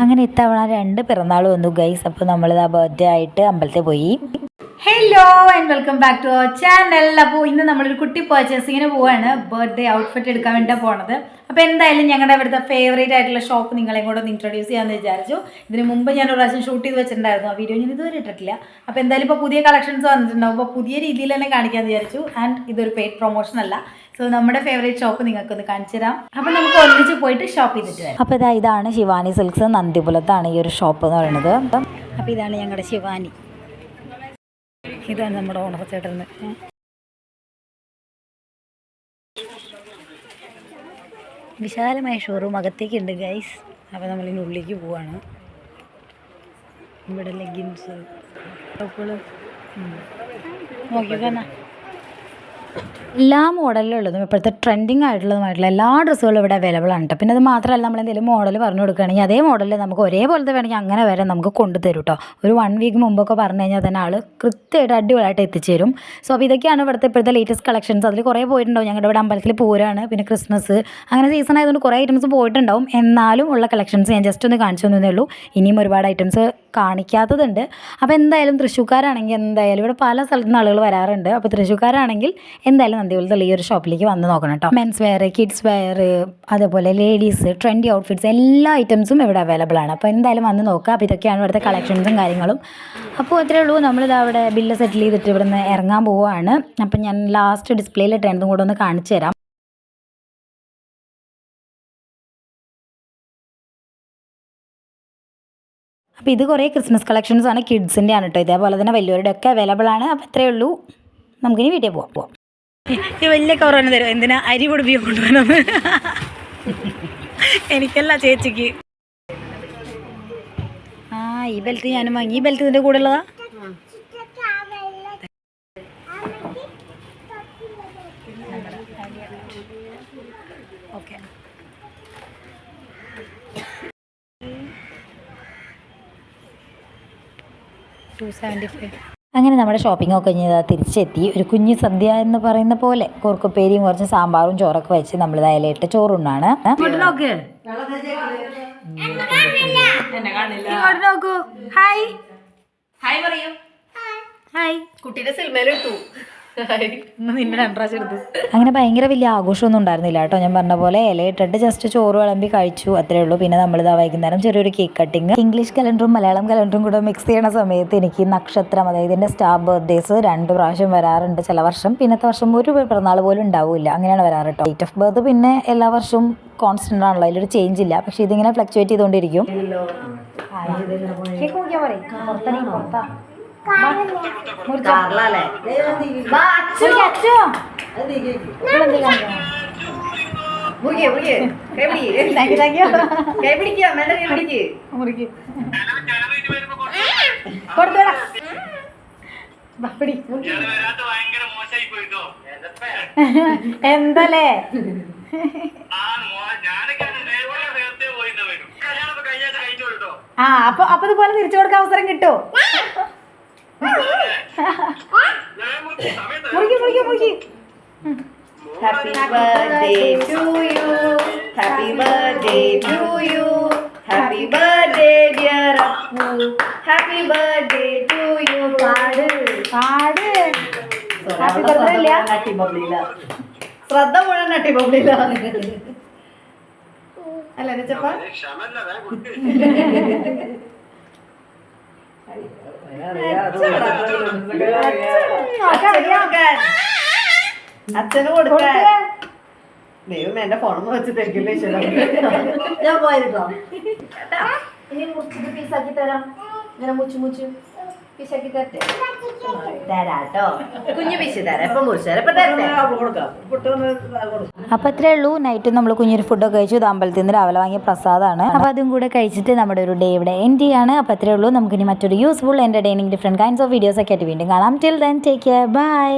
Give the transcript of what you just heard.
അങ്ങനെ ഇത്തവണ രണ്ട് പിറന്നാൾ വന്നു ഗൈസ് അപ്പോൾ നമ്മളിത് ആ ബർത്ത്ഡേ ആയിട്ട് അമ്പലത്തിൽ പോയി. Hello and welcome back to our channel അപ്പോൾ ഇന്ന് നമ്മളൊരു കുട്ടി പർച്ചേസിങ്ങിന് പോവാണ്. ബർത്ത്ഡേ ഔട്ട്ഫിറ്റ് എടുക്കാൻ വേണ്ടിയിട്ടാണ് പോണത്. അപ്പോൾ എന്തായാലും ഞങ്ങളുടെ ഇവിടുത്തെ ഫേവറേറ്റ് ആയിട്ടുള്ള ഷോപ്പ് നിങ്ങളെയും കൂടെ ഒന്ന് ഇൻട്രൊഡ്യൂസ് ചെയ്യാമെന്ന് വിചാരിച്ചു. ഇതിന് മുമ്പ് ഞാൻ ഒരു പ്രാവശ്യം ഷൂട്ട് ചെയ്ത് വെച്ചിട്ടുണ്ടായിരുന്നു. ആ വീഡിയോ ഞാൻ ഇതുവരെ ഇട്ടിട്ടില്ല. അപ്പോൾ എന്തായാലും ഇപ്പോൾ പുതിയ കളക്ഷൻസ് വന്നിട്ടുണ്ടാവും. അപ്പോൾ പുതിയ രീതിയിൽ തന്നെ കാണിക്കാമെന്ന് വിചാരിച്ചു. ആൻഡ് ഇതൊരു പെയ്ഡ് പ്രൊമോഷൻ അല്ല. സോ നമ്മുടെ ഫേവറേറ്റ് ഷോപ്പ് നിങ്ങൾക്കൊന്ന് കാണിച്ചു തരാം. അപ്പോൾ നമുക്ക് ഒന്നിച്ച് പോയിട്ട് ഷോപ്പ് ചെയ്തിട്ട് വരാം. അപ്പോൾ ഇതാ ഇതാണ് ശിവാനി സിൽക്സ് നന്ദിപുലത്താണ് ഈ ഒരു ഷോപ്പ് എന്ന് പറയുന്നത്. അപ്പോൾ ഇതാണ് ഞങ്ങളുടെ ശിവാനി. ഇതാണ് നമ്മുടെ ഓണർ വിശാലമായ ഷോറൂം അകത്തേക്കുണ്ട് ഗൈസ് അപ്പോൾ നമ്മളിതിന്റെ ഉള്ളിലേക്ക് പോവാണ്. ഇവിടെ ലെഗിൻസ് ടോപ്പുകൾ നോക്കിക്കോന്നാ എല്ലാ മോഡലിലുള്ളതും ഇപ്പോഴത്തെ ട്രെൻഡിങ് ആയിട്ടുള്ളതുമായിട്ടുള്ള എല്ലാ ഡ്രസ്സുകളും ഇവിടെ അവൈലബിൾ ആണ് കേട്ടോ പിന്നെ അത് മാത്രമല്ല നമ്മൾ എന്തെങ്കിലും മോഡൽ പറഞ്ഞു കൊടുക്കുകയാണെങ്കിൽ അതേ മോഡലിൽ നമുക്ക് ഒരേപോലത്തെ വേണമെങ്കിൽ അങ്ങനെ വരെ നമുക്ക് കൊണ്ടുതരും കേട്ടോ ഒരു വൺ വീക്ക് മുമ്പൊക്കെ പറഞ്ഞു കഴിഞ്ഞാൽ തന്നെ ആൾ കൃത്യമായിട്ട് അടിപൊളിയായിട്ട് എത്തിച്ചേരും. സോ അപ്പോൾ ഇതൊക്കെയാണ് ഇവിടുത്തെ ഇപ്പോഴത്തെ ലേറ്റസ്റ്റ് കളക്ഷൻസ് അതിൽ കുറേ പോയിട്ടുണ്ടാവും. ഞങ്ങളുടെ ഇവിടെ അമ്പലത്തിൽ പൂരാണ് പിന്നെ ക്രിസ്മസ്. അങ്ങനെ സീസൺ ആയതുകൊണ്ട് കുറേ ഐറ്റംസ് പോയിട്ടുണ്ടാവും. എന്നാലും ഉള്ള കളക്ഷൻസ് ഞാൻ ജസ്റ്റ് ഒന്ന് കാണിച്ചു തന്നേ ഉള്ളൂ. ഇനിയും ഒരുപാട് ഐറ്റംസ് കാണിക്കാത്തതുണ്ട്. അപ്പോൾ എന്തായാലും തൃശ്ശൂക്കാരാണെങ്കിൽ എന്തായാലും ഇവിടെ പല സ്ഥലത്തു നിന്ന് ആളുകൾ വരാറുണ്ട്. അപ്പോൾ തൃശ്ശൂക്കാരാണെങ്കിൽ എന്തായാലും നന്ദിപുരത്തുള്ള ഈ ഒരു ഷോപ്പിലേക്ക് വന്ന് നോക്കണം കേട്ടോ മെൻസ് വെയർ കിഡ്സ് വെയർ അതേപോലെ ലേഡീസ് ട്രെൻഡി ഔട്ട്ഫിറ്റ്സ് എല്ലാ ഐറ്റംസും ഇവിടെ അവൈലബിൾ ആണ്. അപ്പോൾ എന്തായാലും വന്ന് നോക്കുക. അപ്പോൾ ഇതൊക്കെയാണ് ഇവിടുത്തെ കളക്ഷൻസും കാര്യങ്ങളും. അപ്പോൾ അത്രേ ഉള്ളൂ. നമ്മളിത് അവിടെ ബില്ല് സെറ്റിൽ ചെയ്തിട്ട് ഇവിടുന്ന് ഇറങ്ങാൻ പോവുകയാണ്. അപ്പം ഞാൻ ലാസ്റ്റ് ഡിസ്പ്ലേയിൽ ട്രെൻഡും കൂടെ ഒന്ന് കാണിച്ചു തരാം. അപ്പോൾ ഇത് കുറേ ക്രിസ്മസ് കളക്ഷൻസ് ആണ്. കിഡ്സിന്റെ ആണ് കേട്ടോ ഇതേപോലെ തന്നെ വലിയവരുടെ ഒക്കെ അവൈലബിൾ ആണ്. അപ്പോൾ ഇത്രയേ ഉള്ളൂ. നമുക്കിനി വീട്ടിൽ പോവാം. പോവാം. ഈ വലിയ കവർ തരും എന്തിനാ അരി പൊടിപ്പിയോ കൊണ്ടുവന്നത് എനിക്കല്ല ചേച്ചിക്ക്. ആ ഈ ബെൽറ്റ് ഞാനും വാങ്ങി. ഈ ബെൽറ്റ് ഇതിന്റെ കൂടെ ഉള്ളതാ? ഓക്കെ ടു സെവന്റി ഫൈവ് അങ്ങനെ നമ്മുടെ ഷോപ്പിംഗ് ഒക്കെ കഴിഞ്ഞ് ഇതാ തിരിച്ചെത്തി. ഒരു കുഞ്ഞു സദ്യ എന്ന് പറയുന്ന പോലെ കുറുക്കുപ്പേരിയും കുറച്ച് സാമ്പാറും ചോറൊക്കെ വെച്ച് നമ്മൾ ഇലയിട്ട് ചോറുണ്ണാണ്. ഇങ്ങോട്ട് നോക്ക്. ഇങ്ങോട്ട് നോക്കൂ. ഹായ് ഹായ് പറയൂ. ഹായ് കുട്ടിയുടെ സിനിമയിലെടുത്തു എടുത്തു. അങ്ങനെ ഭയങ്കര വലിയ ആഘോഷമൊന്നും ഉണ്ടായിരുന്നില്ല കേട്ടോ. ഞാൻ പറഞ്ഞ പോലെ ഇലയിട്ടിട്ട് ജസ്റ്റ് ചോറ് വിളമ്പി കഴിച്ചു. അത്രേ ഉള്ളൂ. പിന്നെ നമ്മൾ നമ്മളിതാ വൈകുന്നേരം ചെറിയൊരു കേക്ക് കട്ടിങ് ഇംഗ്ലീഷ് കലണ്ടറും മലയാളം കലണ്ടറും കൂടെ മിക്സ് ചെയ്യണ സമയത്ത് എനിക്ക് നക്ഷത്രം അതായത് എന്റെ സ്റ്റാർ ബർത്ത്ഡേസ് രണ്ട് പ്രാവശ്യം വരാറുണ്ട്. ചില വർഷം പിന്നത്തെ വർഷം ഒരു പിറന്നാൾ പോലും ഉണ്ടാവില്ല. അങ്ങനെയാണ് വരാറ് കേട്ടോ ഡേറ്റ് ഓഫ് ബർത്ത് പിന്നെ എല്ലാ വർഷവും കോൺസ്റ്റന്റ് ആണല്ലോ. അതിലൊരു ചേഞ്ച് ഇല്ല. പക്ഷെ ഇതിങ്ങനെ ഫ്ലക്ച്വേറ്റ് ചെയ്തുകൊണ്ടിരിക്കും കേക്ക് മുറിക്കാൻ പറയും. പുറത്തിറങ്ങി പുറത്താ. എന്തല്ലേ? ആ അപ്പൊ അപ്പൊ ഇതുപോലെ തിരിച്ചു കൊടുക്കാൻ അവസരം കിട്ടുമോ? മുറിക്ക് മുറിക്ക് മുറിക്ക് Happy birthday to you. Happy birthday to you. Happy birthday, dear Appu. Happy birthday to you. പാട് പാട് ഹാപ്പി ബർത്ത്ഡേ ഇല്ല നട്ടിബബ്ലിയില്ല ശ്രദ്ധ മുഴുവൻ നട്ടിബബ്ലിയില്ല അല്ല രച്ചപ്പ അച്ഛന് കൊടുക്കാൻ ദൈവം എന്റെ ഫോണൊന്നും വെച്ച് തെക്കില്ലേ ഞാൻ പോയിരുന്നോ ഇനി മുറിച്ചിട്ട് പീസാക്കി തരാം ഇങ്ങനെ മുച്ചു മുച്ചു പീസാക്കി തരട്ടെ തരാട്ടോ കുഞ്ഞു പിശു തരാം ഇപ്പൊ മുറിച്ചു തരാം ഇപ്പൊ തരട്ടെ അപ്പോൾ അത്രേ ഉള്ളൂ. നൈറ്റ് നമ്മൾ കുഞ്ഞൊരു ഫുഡൊക്കെ കഴിച്ചു. ഇത് അമ്പലത്തിൽ നിന്ന് രാവിലെ വാങ്ങിയ പ്രസാദമാണ്. അപ്പോൾ അതും കൂടെ കഴിച്ചിട്ട് നമ്മുടെ ഒരു ഡേ ഇവിടെ എൻഡ് ചെയ്യാണ്. അപ്പോൾ അത്രേ ഉള്ളൂ. നമുക്കിനി മറ്റൊരു useful entertaining different kinds of videos ഒക്കെ ആയിട്ട് വീണ്ടും കാണാം. Till then take care bye